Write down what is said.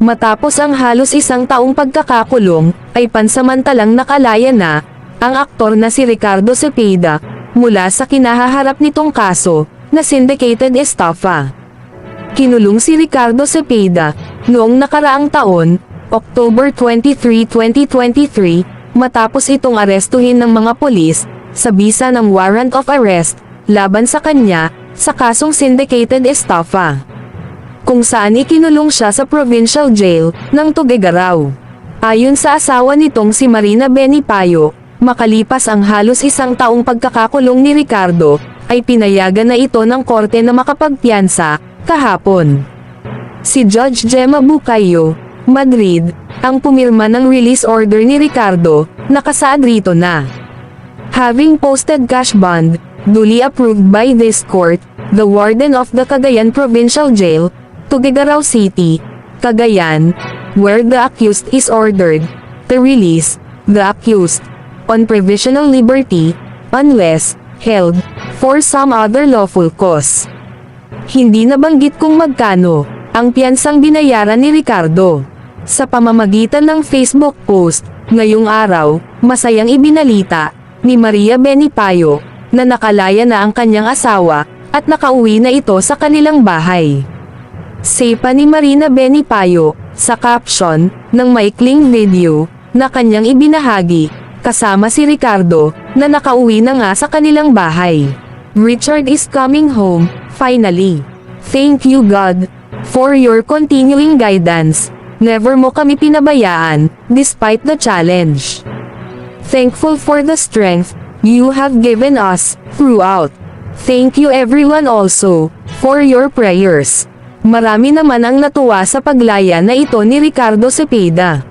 Matapos ang halos isang taong pagkakakulong, ay pansamantalang nakalaya na, ang aktor na si Ricardo Cepeda, mula sa kinahaharap nitong kaso, na syndicated estafa. Kinulong si Ricardo Cepeda, noong nakaraang taon, October 23, 2023, matapos itong arestuhin ng mga polis, sa bisa ng warrant of arrest, laban sa kanya, sa kasong syndicated estafa. Kung saan ikinulong siya sa provincial jail, ng Tuguegarao. Ayon sa asawa nitong si Marina Benipayo, makalipas ang halos isang taong pagkakakulong ni Ricardo, ay pinayagan na ito ng korte na makapagpiyansa, kahapon. Si Judge Gemma Bucayo, Madrid, ang pumirma ng release order ni Ricardo, nakasaad rito na. Having posted cash bond, duly approved by this court, the warden of the Cagayan Provincial Jail, Tuguegarao City, Cagayan, where the accused is ordered, to release, the accused, on provisional liberty, unless, held, for some other lawful cause. Hindi nabanggit kung magkano, ang piyansang binayaran ni Ricardo. Sa pamamagitan ng Facebook post, ngayong araw, masayang ibinalita, ni Maria Benipayo, na nakalaya na ang kanyang asawa, at nakauwi na ito sa kanilang bahay. Say pa ni Marina Benipayo, sa caption, ng maikling video, na kanyang ibinahagi, kasama si Ricardo, na nakauwi na nga sa kanilang bahay. Richard is coming home, finally. Thank you God, for your continuing guidance. Never mo kami pinabayaan, despite the challenge. Thankful for the strength you have given us throughout. Thank you everyone also for your prayers. Marami naman ang natuwa sa paglaya na ito ni Ricardo Cepeda.